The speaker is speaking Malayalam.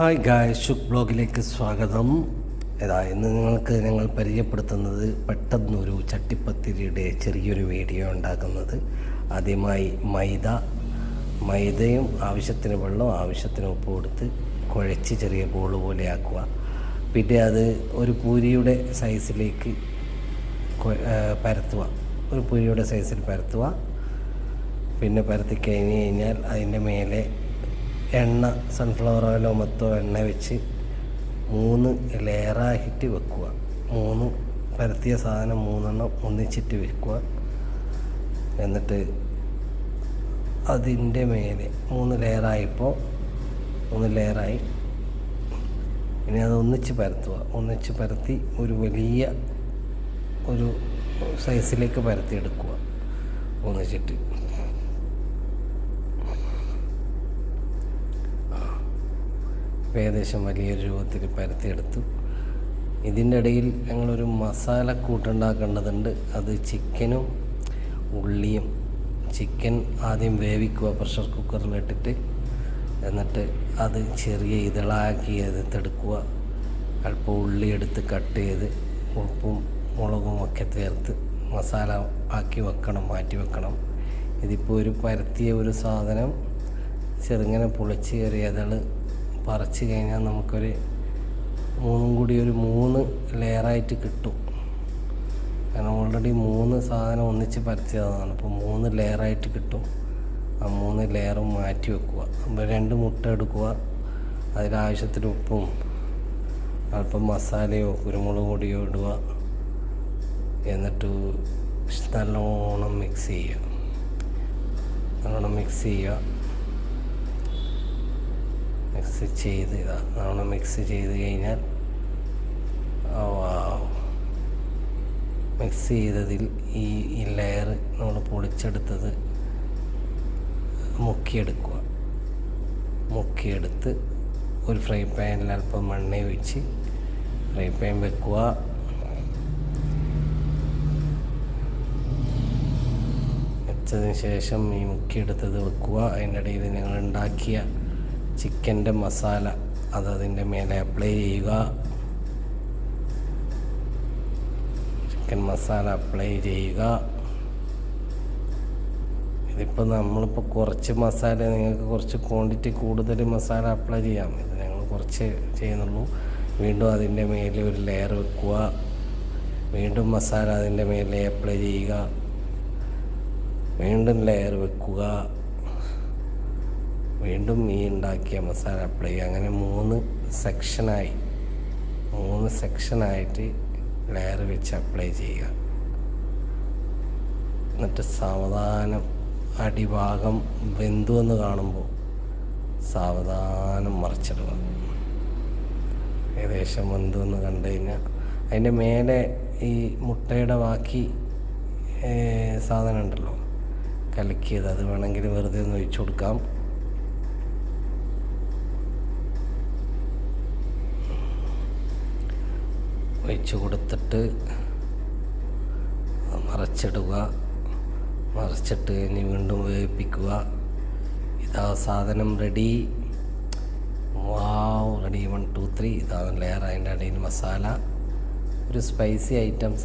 ഹായ് ഗായ് ഷുക് ബ്ലോഗിലേക്ക് സ്വാഗതം. ഇതാ ഇന്ന് നിങ്ങൾക്ക് ഞങ്ങൾ പരിചയപ്പെടുത്തുന്നത് പെട്ടെന്നൊരു ചട്ടിപ്പത്തിരിയുടെ ചെറിയൊരു വീഡിയോ ഉണ്ടാക്കുന്നത്. ആദ്യമായി മൈദ മൈദയും ആവശ്യത്തിന് വെള്ളം ആവശ്യത്തിന് ഉപ്പ് കൊടുത്ത് കുഴച്ച് ചെറിയ ബോൾ പോലെ ആക്കുക. പിന്നെ അത് ഒരു പൂരിയുടെ സൈസിലേക്ക് പരത്തുക. ഒരു പൂരിയുടെ സൈസിൽ പരത്തുക. പിന്നെ പരത്തി കഴിഞ്ഞ് കഴിഞ്ഞാൽ അതിന്റെ മേലെ എണ്ണ സൺഫ്ലവർ ഓയിലോ മത്തോ എണ്ണ വെച്ച് മൂന്ന് ലെയറായിട്ട് വെക്കുക. മൂന്ന് പരത്തിയ സാധനം മൂന്നെണ്ണം ഒന്നിച്ചിട്ട് വെക്കുക. എന്നിട്ട് അതിന്റെ മേലെ മൂന്ന് ലെയറായപ്പോൾ മൂന്ന് ലെയറായി. ഇനി അത് ഒന്നിച്ച് പരത്തുക. ഒന്നിച്ച് പരത്തി ഒരു വലിയ ഒരു സൈസിലേക്ക് പരത്തിയെടുക്കുക ഒന്നിച്ചിട്ട്. ഏകദേശം വലിയൊരു രൂപത്തിൽ പരത്തിയെടുത്തു. ഇതിന്റെ ഇടയിൽ ഞങ്ങളൊരു മസാല കൂട്ടുണ്ടാക്കേണ്ടതുണ്ട്. അത് ചിക്കനും ഉള്ളിയും. ചിക്കൻ ആദ്യം വേവിക്കുക പ്രഷർ കുക്കറിലിട്ടിട്ട് എന്നിട്ട് അത് ചെറിയ ഇതളാക്കി എടുത്തെടുക്കുക അല്പം ഉള്ളി എടുത്ത് കട്ട് ചെയ്ത് ഉപ്പും മുളകും ഒക്കെ ചേർത്ത് മസാല ആക്കി വെക്കണം മാറ്റി വെക്കണം. ഇതിപ്പോൾ ഒരു പരത്തിയ ഒരു സാധനം. ചെറുങ്ങനെ പൊളിച്ച് കയറിയതൾ പറിച്ച് കഴിഞ്ഞാൽ നമുക്കൊരു മൂന്നും കൂടി ഒരു മൂന്ന് ലെയറായിട്ട് കിട്ടും. കാരണം ഓൾറെഡി മൂന്ന് സാധനം ഒന്നിച്ച് പരത്തിയതാണ്. അപ്പോൾ മൂന്ന് ലെയറായിട്ട് കിട്ടും. ആ മൂന്ന് ലെയറും മാറ്റി വെക്കുക. അപ്പോൾ രണ്ട് മുട്ട എടുക്കുക. അതിലാവശ്യത്തിന് ഉപ്പും അല്പം മസാലയോ കുരുമുളക് പൊടിയോ ഇടുക. എന്നിട്ട് നല്ലോണം മിക്സ് ചെയ്യുക. നല്ലോണം മിക്സ് ചെയ്യുക. മിക്സ് ചെയ്ത് നമ്മൾ മിക്സ് ചെയ്ത് കഴിഞ്ഞാൽ. മിക്സ് ചെയ്തതിൽ ഈ ഈ ലെയർ നമ്മൾ പൊളിച്ചെടുത്തത് മുക്കിയെടുക്കുക. മുക്കിയെടുത്ത് ഒരു ഫ്രൈ പാനിൽ അല്പം മണ്ണ ഒഴിച്ച് ഫ്രൈ പാൻ വെക്കുക. വെച്ചതിന് ശേഷം ഈ മുക്കിയെടുത്തത് വെക്കുക. അതിന്റെ ഇടയിൽ നിങ്ങൾ ഉണ്ടാക്കിയ ചിക്കന്റെ മസാല അത് അതിന്റെ മേലെ അപ്ലൈ ചെയ്യുക. ചിക്കൻ മസാല അപ്ലൈ ചെയ്യുക. ഇതിപ്പോൾ നമ്മളിപ്പോൾ കുറച്ച് മസാല നിങ്ങൾക്ക് കുറച്ച് ക്വാണ്ടിറ്റി കൂടുതൽ മസാല അപ്ലൈ ചെയ്യാം. ഇത് ഞങ്ങൾ കുറച്ച് ചെയ്യുന്നുള്ളൂ. വീണ്ടും അതിന്റെ മേലെ ഒരു ലെയർ വെക്കുക. വീണ്ടും മസാല അതിന്റെ മേലെ അപ്ലൈ ചെയ്യുക. വീണ്ടും ലെയർ വെക്കുക. വീണ്ടും ഈ ഉണ്ടാക്കിയ മസാല അപ്ലൈ ചെയ്യുക അങ്ങനെ മൂന്ന് സെക്ഷനായി മൂന്ന് സെക്ഷനായിട്ട് ലെയർ വെച്ച് അപ്ലൈ ചെയ്യുക. എന്നിട്ട് സാവധാനം അടിഭാഗം വെന്തു എന്ന് കാണുമ്പോൾ സാവധാനം മറിച്ചിടുക. ഏകദേശം വെന്തു എന്ന് കണ്ടു കഴിഞ്ഞാൽ അതിന്റെ മേലെ ഈ മുട്ടയുടെ ബാക്കി സാധനം ഉണ്ടല്ലോ. കലക്കിയത് അത് വേണമെങ്കിൽ വെറുതെ ഒന്ന് ഒഴിച്ചു കൊടുക്കാം. ഒഴിച്ചു കൊടുത്തിട്ട് മറച്ചിടുക മറച്ചിട്ട് കഴിഞ്ഞ് വീണ്ടും വേവിപ്പിക്കുക. ഇതാ സാധനം ready wow ready one two three ഇതാണ് ലെയർ അതിന്റെ ഇടയിൽ മസാല ഒരു സ്പൈസി ഐറ്റംസ്